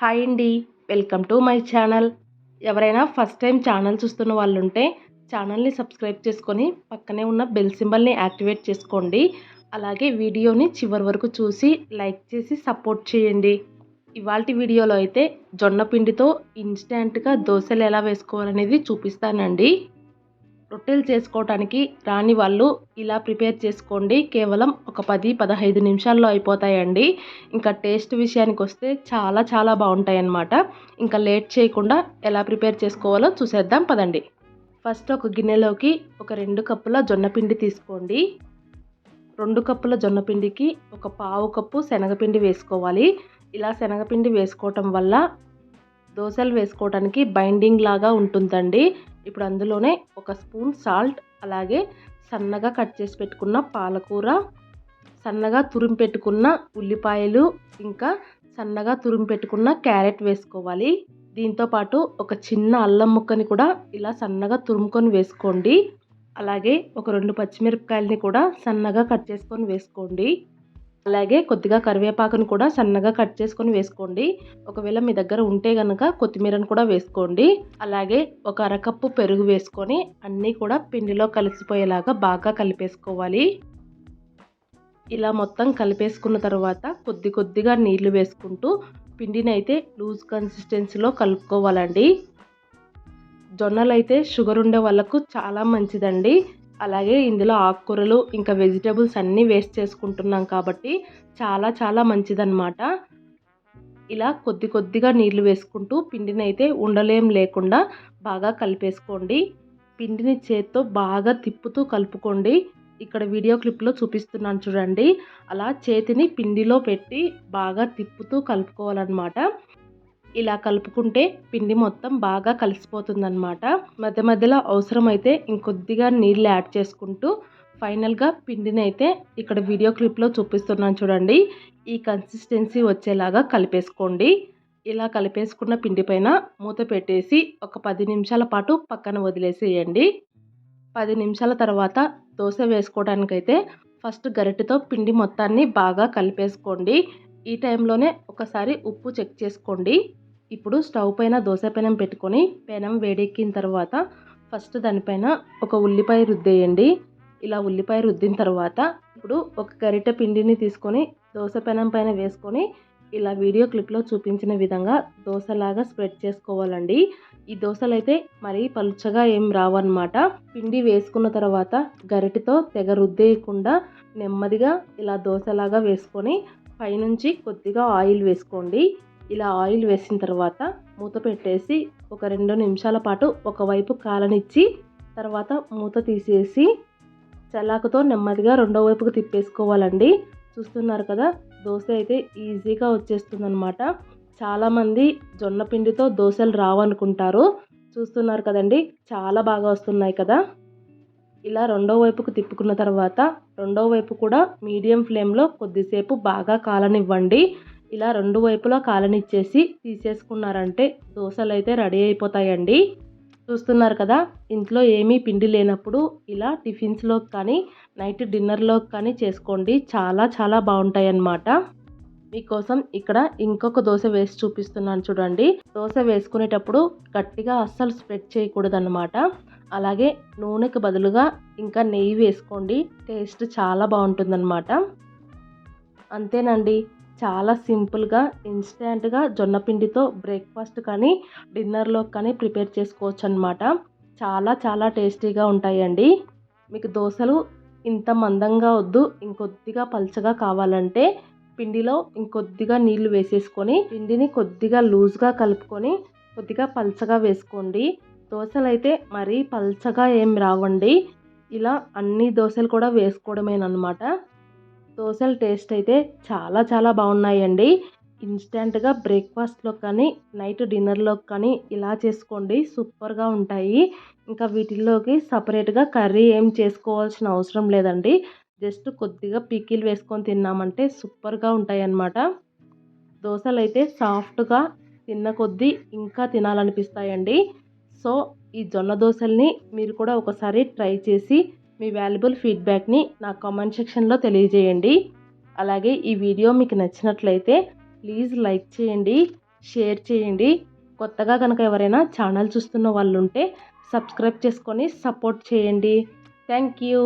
Hi అండి. Welcome to my channel. ఎవరైనా first time channel చూస్తున్న వాళ్ళు ఉంటే ఛానల్ని సబ్స్క్రైబ్ చేసుకొని పక్కనే ఉన్న బెల్ సింబల్ని యాక్టివేట్ చేసుకోండి. అలాగే వీడియోని చివరి వరకు చూసి లైక్ చేసి సపోర్ట్ చేయండి. ఇవాళ వీడియోలో అయితే జొన్న పిండితో ఇన్స్టెంట్గా దోశలు ఎలా వేసుకోవాలనేది చూపిస్తానండి. రొట్టెలు చేసుకోవటానికి రాని వాళ్ళు ఇలా ప్రిపేర్ చేసుకోండి. కేవలం ఒక పది పదహైదు నిమిషాల్లో అయిపోతాయండి. ఇంకా టేస్ట్ విషయానికి వస్తే చాలా చాలా బాగుంటాయి అన్నమాట ఇంకా లేట్ చేయకుండా ఎలా ప్రిపేర్ చేసుకోవాలో చూసేద్దాం పదండి. ఫస్ట్ ఒక గిన్నెలోకి ఒక రెండు కప్పుల జొన్నపిండి తీసుకోండి. రెండు కప్పుల జొన్నపిండికి ఒక పావు కప్పు శనగపిండి వేసుకోవాలి. ఇలా శనగపిండి వేసుకోవటం వల్ల దోశలు వేసుకోవడానికి బైండింగ్ లాగా ఉంటుందండి. ఇప్పుడు అందులోనే ఒక స్పూన్ సాల్ట్ అలాగే సన్నగా కట్ చేసి పెట్టుకున్న పాలకూర సన్నగా తురిమి పెట్టుకున్న ఉల్లిపాయలు ఇంకా సన్నగా తురిమి పెట్టుకున్న క్యారెట్ వేసుకోవాలి. దీంతోపాటు ఒక చిన్న అల్లం ముక్కని కూడా ఇలా సన్నగా తురుముకొని వేసుకోండి. అలాగే ఒక రెండు పచ్చిమిరపకాయలని కూడా సన్నగా కట్ చేసుకొని వేసుకోండి. అలాగే కొద్దిగా కరివేపాకును కూడా సన్నగా కట్ చేసుకొని వేసుకోండి. ఒకవేళ మీ దగ్గర ఉంటే కనుక కొత్తిమీరను కూడా వేసుకోండి. అలాగే ఒక అరకప్పు పెరుగు వేసుకొని అన్నీ కూడా పిండిలో కలిసిపోయేలాగా బాగా కలిపేసుకోవాలి. ఇలా మొత్తం కలిపేసుకున్న తర్వాత కొద్ది కొద్దిగా నీళ్ళు వేసుకుంటూ పిండిని అయితే లూజ్ కన్సిస్టెన్సీలో కలుపుకోవాలండి. జొన్నలు అయితే షుగర్ ఉండే వాళ్ళకు చాలా మంచిదండి. అలాగే ఇందులో ఆకుకూరలు ఇంకా వెజిటేబుల్స్ అన్నీ వేస్ట్ చేసుకుంటున్నాం కాబట్టి చాలా చాలా మంచిదన్నమాట. ఇలా కొద్ది కొద్దిగా నీళ్ళు వేసుకుంటూ పిండిని అయితే ఉండలేం లేకుండా బాగా కలిపేసుకోండి. పిండిని చేత్తో బాగా తిప్పుతూ కలుపుకోండి. ఇక్కడ వీడియో క్లిప్లో చూపిస్తున్నాను చూడండి. అలా చేతిని పిండిలో పెట్టి బాగా తిప్పుతూ కలుపుకోవాలన్నమాట. ఇలా కలుపుకుంటే పిండి మొత్తం బాగా కలిసిపోతుందన్నమాట. మధ్య మధ్యలో అవసరమైతే ఇంకొద్దిగా నీళ్ళు యాడ్ చేసుకుంటూ ఫైనల్గా పిండిని అయితే ఇక్కడ వీడియో క్లిప్లో చూపిస్తున్నాను చూడండి. ఈ కన్సిస్టెన్సీ వచ్చేలాగా కలిపేసుకోండి. ఇలా కలిపేసుకున్న పిండి పైన మూత పెట్టేసి ఒక పది నిమిషాల పాటు పక్కన వదిలేసేయండి. పది నిమిషాల తర్వాత దోశ వేసుకోవడానికైతే ఫస్ట్ గరిటెతో పిండి మొత్తాన్ని బాగా కలిపేసుకోండి. ఈ టైంలోనే ఒకసారి ఉప్పు చెక్ చేసుకోండి. ఇప్పుడు స్టవ్ పైన దోశ పెనం పెట్టుకొని పెనం వేడెక్కిన తర్వాత ఫస్ట్ దానిపైన ఒక ఉల్లిపాయ రుద్దేయండి. ఇలా ఉల్లిపాయ రుద్దిన తర్వాత ఇప్పుడు ఒక గరిటె పిండిని తీసుకొని దోశ పెనం పైన వేసుకొని ఇలా వీడియో క్లిప్లో చూపించిన విధంగా దోశలాగా స్ప్రెడ్ చేసుకోవాలండి. ఈ దోశలు అయితే మరీ పలుచగా ఏం రావన్నమాట. పిండి వేసుకున్న తర్వాత గరిటతో తెగ రుద్దేయకుండా నెమ్మదిగా ఇలా దోశలాగా వేసుకొని పైనుంచి కొద్దిగా ఆయిల్ వేసుకోండి. ఇలా ఆయిల్ వేసిన తర్వాత మూత పెట్టేసి ఒక రెండు నిమిషాల పాటు ఒకవైపు కాలనిచ్చి తర్వాత మూత తీసేసి చలాకుతో నెమ్మదిగా రెండో వైపుకు తిప్పేసుకోవాలండి. చూస్తున్నారు కదా దోశ అయితే ఈజీగా వచ్చేస్తుందన్నమాట. చాలామంది జొన్న పిండితో దోశలు రావనుకుంటారు. చూస్తున్నారు కదండి చాలా బాగా వస్తున్నాయి కదా. ఇలా రెండో వైపుకు తిప్పుకున్న తర్వాత రెండో వైపు కూడా మీడియం ఫ్లేమ్లో కొద్దిసేపు బాగా కాలనివ్వండి. ఇలా రెండు వైపులా కాలనిచ్చేసి తీసేసుకున్నారంటే దోశలు అయితే రెడీ అయిపోతాయండి. చూస్తున్నారు కదా ఇంట్లో ఏమీ పిండి లేనప్పుడు ఇలా టిఫిన్స్లో కానీ నైట్ డిన్నర్లో కానీ చేసుకోండి. చాలా చాలా బాగుంటాయి అన్నమాట మీకోసం ఇక్కడ ఇంకొక దోశ వేసి చూపిస్తున్నాను చూడండి. దోశ వేసుకునేటప్పుడు గట్టిగా అస్సలు స్ప్రెడ్ చేయకూడదనమాట అలాగే నూనెకి బదులుగా ఇంకా నెయ్యి వేసుకోండి. టేస్ట్ చాలా బాగుంటుందన్నమాట. అంతేనండి. చాలా సింపుల్గా ఇన్స్టెంట్గా జొన్న పిండితో బ్రేక్ఫాస్ట్ కానీ డిన్నర్లో కానీ ప్రిపేర్ చేసుకోవచ్చు అనమాట చాలా చాలా టేస్టీగా ఉంటాయండి. మీకు దోశలు ఇంత మందంగా వద్దు ఇంకొద్దిగా పల్చగా కావాలంటే పిండిలో ఇంకొద్దిగా నీళ్ళు వేసేసుకొని పిండిని కొద్దిగా లూజ్గా కలుపుకొని కొద్దిగా పల్చగా వేసుకోండి. దోశలు అయితే మరీ పల్చగా ఏం రావండి. ఇలా అన్ని దోశలు కూడా వేసుకోవడమేనమాట దోశల టేస్ట్ అయితే చాలా చాలా బాగున్నాయండి. ఇన్స్టెంట్గా బ్రేక్ఫాస్ట్లో కానీ నైట్ డిన్నర్లో కానీ ఇలా చేసుకోండి. సూపర్గా ఉంటాయి. ఇంకా వీటిల్లోకి సపరేట్గా కర్రీ ఏం చేసుకోవాల్సిన అవసరం లేదండి. జస్ట్ కొద్దిగా పీకిలు వేసుకొని తిన్నామంటే సూపర్గా ఉంటాయి అన్నమాట దోశలు అయితే సాఫ్ట్గా తిన్న కొద్దీ ఇంకా తినాలనిపిస్తాయండి. సో ఈ జొన్న దోశల్ని మీరు కూడా ఒకసారి ట్రై చేసి మీ వాల్యుబుల్ ఫీడ్బ్యాక్ని నా కామెంట్ సెక్షన్లో తెలియజేయండి. అలాగే ఈ వీడియో మీకు నచ్చినట్లయితే ప్లీజ్ లైక్ చేయండి షేర్ చేయండి. కొత్తగా కనుక ఎవరైనా ఛానల్ చూస్తున్న వాళ్ళు ఉంటే సబ్స్క్రైబ్ చేసుకొని సపోర్ట్ చేయండి. Thank you.